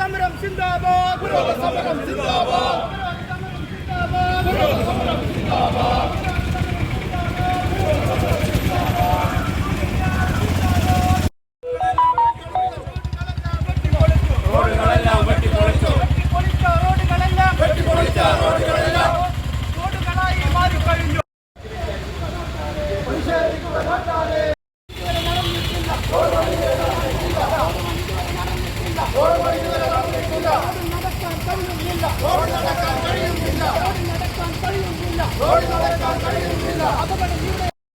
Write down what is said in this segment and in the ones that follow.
സമരം ഉപരോധ സമരം സിന്ദാബാദ്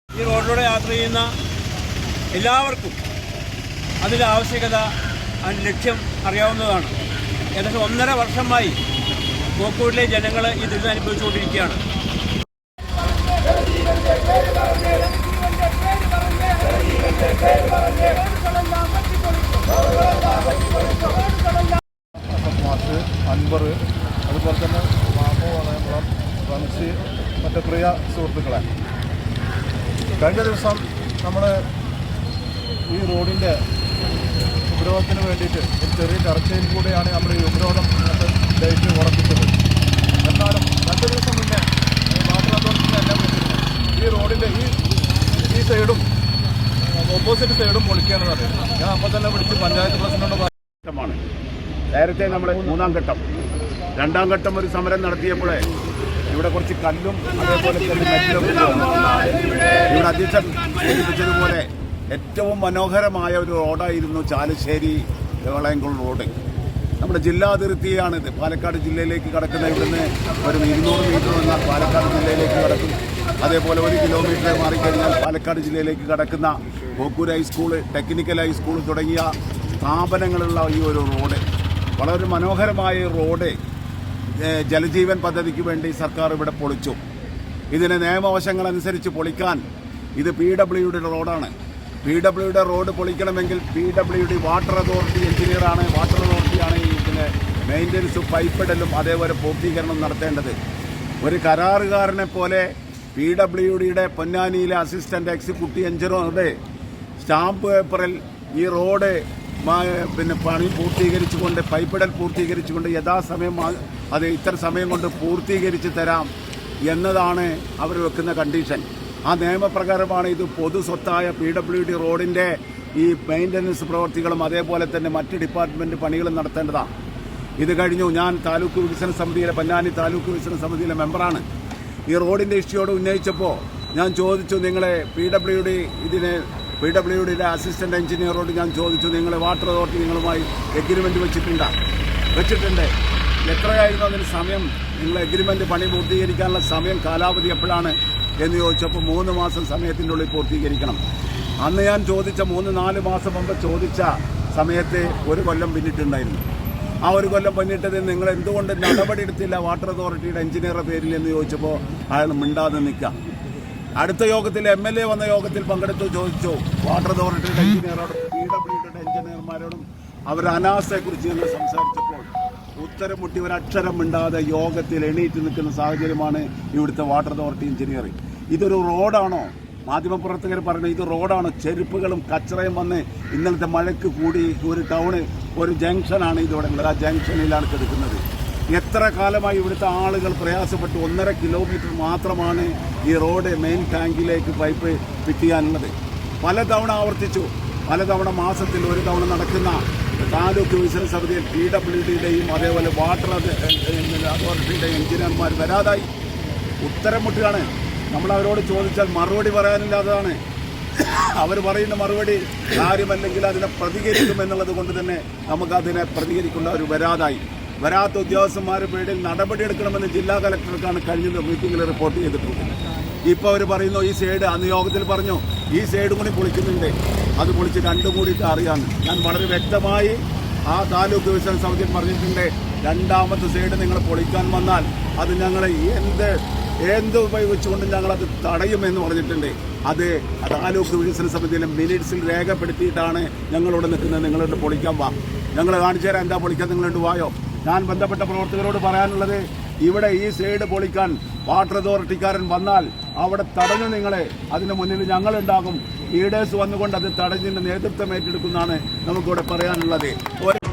ഈ റോഡിലൂടെ യാത്ര ചെയ്യുന്ന എല്ലാവർക്കും അതിന്റെ ആവശ്യകത അതിന്റെ ലക്ഷ്യം അറിയാവുന്നതാണ്. ഏകദേശം ഒന്നര വർഷമായി കോക്കൂരിലെ ജനങ്ങൾ ഈ ദുരിതം അനുഭവിച്ചുകൊണ്ടിരിക്കുകയാണ് മാഷ് അൻവർ അതുപോലെ തന്നെ മാമു വളയംകുളം റംസി മറ്റ് പ്രിയ സുഹൃത്തുക്കളെ കഴിഞ്ഞ ദിവസം നമ്മൾ ഈ റോഡിന്റെ ഉപരോധത്തിന് വേണ്ടിയിട്ട് ഒരു ചെറിയ ചർച്ചയിൽ കൂടെയാണ് നമ്മൾ ഈ ഉപരോധം ഡേറ്റ് ഉറപ്പിച്ചത്. എന്നാലും രണ്ട് ദിവസം മുന്നേ വാട്ടർ അതോറിറ്റിന്റെ എല്ലാം ഈ റോഡിന്റെ ഈ ഈ സൈഡും ഓപ്പോസിറ്റ് സൈഡും പൊളിക്കുകയാണെന്ന് അറിയാം ഞാൻ അപ്പോൾ തന്നെ വിളിച്ച് പഞ്ചായത്ത് പ്രസിഡന്റ് ഘട്ടമാണ് നേരത്തെ നമ്മൾ മൂന്നാം ഘട്ടം. രണ്ടാം ഘട്ടം ഒരു സമരം നടത്തിയപ്പോഴേ ഇവിടെ കുറച്ച് കല്ലും അതേപോലെ തന്നെ മെറ്റലും ഇവിടെ അധ്യക്ഷൻ സൂചിപ്പിച്ചതുപോലെ ഏറ്റവും മനോഹരമായ ഒരു റോഡായിരുന്നു ചാലശ്ശേരി വളയംകുളം റോഡ്. നമ്മുടെ ജില്ലാ അതിർത്തിയാണിത് പാലക്കാട് ജില്ലയിലേക്ക് കടക്കുന്ന ഇവിടുന്ന് ഒരു ഇരുന്നൂറ് മീറ്റർ എന്നാൽ പാലക്കാട് ജില്ലയിലേക്ക് കടക്കും. അതേപോലെ ഒരു കിലോമീറ്റർ മാറിക്കഴിഞ്ഞാൽ പാലക്കാട് ജില്ലയിലേക്ക് കടക്കുന്ന ഗോക്കൂർ ഹൈസ്കൂൾ ടെക്നിക്കൽ ഹൈസ്കൂൾ തുടങ്ങിയ സ്ഥാപനങ്ങളുള്ള ഈ ഒരു റോഡ്. വളരെ മനോഹരമായ റോഡ്. ജലജീവൻ പദ്ധതിക്ക് വേണ്ടി സർക്കാർ ഇവിടെ പൊളിച്ചു. ഇതിന് നിയമവശങ്ങൾ അനുസരിച്ച് പൊളിക്കാൻ ഇത് പി ഡബ്ല്യുയുടെ റോഡാണ്. പി ഡബ്ല്യുയുടെ road പൊളിക്കണമെങ്കിൽ P W D water authority എഞ്ചിനീയറാണ്. വാട്ടർ അതോറിറ്റിയാണ് ഇതിന്റെ മെയിന്റനൻസും പൈപ്പിടലും അതേപോലെ പൂർത്തീകരണം നടത്തേണ്ടത്. ഒരു കരാറുകാരനെ പോലെ പി ഡബ്ല്യു ഡിയുടെ പൊന്നാനിയിലെ അസിസ്റ്റന്റ് എക്സിക്യൂട്ടീവ് എഞ്ചിനീയറുടെ സ്റ്റാമ്പ് പേപ്പറിൽ ഈ റോഡ് പിന്നെ പണി പൂർത്തീകരിച്ചുകൊണ്ട് പൈപ്പിടൽ പൂർത്തീകരിച്ചുകൊണ്ട് യഥാസമയം അത് ഇത്ര സമയം കൊണ്ട് പൂർത്തീകരിച്ച് തരാം എന്നതാണ് അവർ വെക്കുന്ന കണ്ടീഷൻ ആ നിയമപ്രകാരമാണ് ഇത് പൊതു സ്വത്തായ പി ഡബ്ല്യു ഡി റോഡിന്റെ ഈ മെയിന്റനൻസ് പ്രവർത്തികളും അതേപോലെ തന്നെ മറ്റ് ഡിപ്പാർട്ട്മെന്റ് പണികളും നടത്തേണ്ടതാണ്. ഇത് കഴിഞ്ഞു ഞാൻ താലൂക്ക് വികസന സമിതിയിലെ പൊന്നാനി താലൂക്ക് വികസന സമിതിയിലെ മെമ്പറാണ്. ഈ റോഡിന്റെ ഇഷ്യൂയോട് ഉന്നയിച്ചപ്പോൾ ഞാൻ ചോദിച്ചു നിങ്ങളെ പി ഡബ്ല്യു ഡി ഇതിന് പി ഡബ്ല്യു ഡിയുടെ അസിസ്റ്റന്റ് എഞ്ചിനീയറോട് ഞാൻ ചോദിച്ചു നിങ്ങളെ വാട്ടർ അതോറിറ്റി നിങ്ങളുമായി എഗ്രിമെന്റ് വെച്ചിട്ടുണ്ടോ? വെച്ചിട്ടുണ്ട്. എത്രയായിരുന്നു അതിന് സമയം? നിങ്ങൾ എഗ്രിമെന്റ് പണി പൂർത്തീകരിക്കാനുള്ള സമയം കാലാവധി എപ്പോഴാണ് എന്ന് ചോദിച്ചപ്പോൾ മൂന്ന് മാസം സമയത്തിന്റെ ഉള്ളിൽ പൂർത്തീകരിക്കണം. അന്ന് ഞാൻ ചോദിച്ച മൂന്ന് നാല് മാസം മുമ്പ് ചോദിച്ച സമയത്തെ ഒരു കൊല്ലം പിന്നിട്ടുണ്ടായിരുന്നു. ആ ഒരു കൊല്ലം പിന്നിട്ടത് നിങ്ങൾ എന്തുകൊണ്ട് നടപടി എടുത്തില്ല? വാട്ടർ അതോറിറ്റിയുടെ എഞ്ചിനീയറുടെ പേരിൽ എന്ന് ചോദിച്ചപ്പോൾ അയാൾ മിണ്ടാതെ നിൽക്കാം അടുത്ത യോഗത്തിൽ എം എൽ എ വന്ന യോഗത്തിൽ പങ്കെടുത്തു ചോദിച്ചു. വാട്ടർ അതോറിറ്റിയുടെ എഞ്ചിനീയറോടും പി ഡബ്ല്യുഡിയുടെ എഞ്ചിനീയർമാരോടും അവർ അനാസ്ഥയെക്കുറിച്ച് ഞങ്ങൾ സംസാരിച്ചപ്പോൾ ഉത്തരം മുട്ടി ഒരക്ഷരം മിണ്ടാതെ യോഗത്തിൽ എണീറ്റ് നിൽക്കുന്ന സാഹചര്യമാണ് ഇവിടുത്തെ വാട്ടർ അതോറിറ്റി എഞ്ചിനീയറിംഗ്. ഇതൊരു റോഡാണോ? മാധ്യമപ്രവർത്തകർ പറഞ്ഞു ഇത് റോഡാണ്. ചെരുപ്പുകളും കച്ചറയും വന്ന് ഇന്നലത്തെ മഴയ്ക്ക് കൂടി ഒരു ടൗണ് ഒരു ജംഗ്ഷനാണ് ഇതിവിടെ ഉള്ളത്. ആ ജംഗ്ഷനിലാണ് കിടക്കുന്നത്. എത്ര കാലമായി ഇവിടുത്തെ ആളുകൾ പ്രയാസപ്പെട്ട്. ഒന്നര കിലോമീറ്റർ മാത്രമാണ് ഈ റോഡ് മെയിൻ ടാങ്കിലേക്ക് പൈപ്പ് ഫിറ്റ് ചെയ്യാനുള്ളത്. പലതവണ ആവർത്തിച്ചു. പലതവണ മാസത്തിൽ ഒരു തവണ നടക്കുന്ന താലൂക്ക് വികസന സമിതിയിൽ പി ഡബ്ല്യു ഡിയുടെയും അതേപോലെ വാട്ടർ അതോറിറ്റിയുടെയും എഞ്ചിനീയർമാർ വരാതായി. ഉത്തരം മുട്ടുകയാണ് നമ്മൾ അവരോട് ചോദിച്ചാൽ മറുപടി പറയാനില്ലാത്തതാണ്. അവർ പറയുന്ന മറുപടി കാര്യമല്ലെങ്കിൽ അതിനെ പ്രതികരിക്കുമെന്നുള്ളത് കൊണ്ട് തന്നെ നമുക്കതിനെ പ്രതികരിക്കേണ്ട ഒരു വരാതായി. വരാത്ത ഉദ്യോഗസ്ഥന്മാരുടെ പേരിൽ നടപടിയെടുക്കണമെന്ന് ജില്ലാ കലക്ടർക്കാണ് കഴിഞ്ഞ മീറ്റിംഗിൽ റിപ്പോർട്ട് ചെയ്തിട്ടുള്ളത്. ഇപ്പോൾ അവർ പറയുന്നു ഈ സൈഡ് അന്ന് യോഗത്തിൽ പറഞ്ഞു ഈ സൈഡും കൂടി പൊളിക്കുന്നുണ്ട്. അത് പൊളിച്ച് രണ്ടും കൂടിയിട്ട് അറിയാമെന്ന് ഞാൻ വളരെ വ്യക്തമായി ആ താലൂക്ക് വികസന സമിതി പറഞ്ഞിട്ടുണ്ട്. രണ്ടാമത്തെ സൈഡ് നിങ്ങൾ പൊളിക്കാൻ വന്നാൽ അത് ഞങ്ങൾ എന്ത് എന്ത് ഉപയോഗിച്ചുകൊണ്ട് ഞങ്ങളത് തടയുമെന്ന് പറഞ്ഞിട്ടുണ്ട്. അത് താലൂക്ക് വികസന സമിതിയിലെ മിനിറ്റ്സിൽ രേഖപ്പെടുത്തിയിട്ടാണ് ഞങ്ങളോട് നിൽക്കുന്നത്. നിങ്ങളോട് പൊളിക്കാൻ വാ. ഞങ്ങൾ കാണിച്ചു തരാം. എന്താ പൊളിക്കാൻ നിങ്ങളോട് വായോ? ഞാൻ ബന്ധപ്പെട്ട പ്രവർത്തകരോട് പറയാനുള്ളത് ഇവിടെ ഈ സൈഡ് പൊളിക്കാൻ വാട്ടർ അതോറിറ്റിക്കാരൻ വന്നാൽ അവിടെ തടഞ്ഞു നിങ്ങളെ അതിന് മുന്നിൽ ഞങ്ങളുണ്ടാകും. ലീഡേഴ്സ് വന്നുകൊണ്ട് അത് തടഞ്ഞിന്റെ നേതൃത്വം ഏറ്റെടുക്കുന്നതാണ് നമുക്കിവിടെ പറയാനുള്ളത്.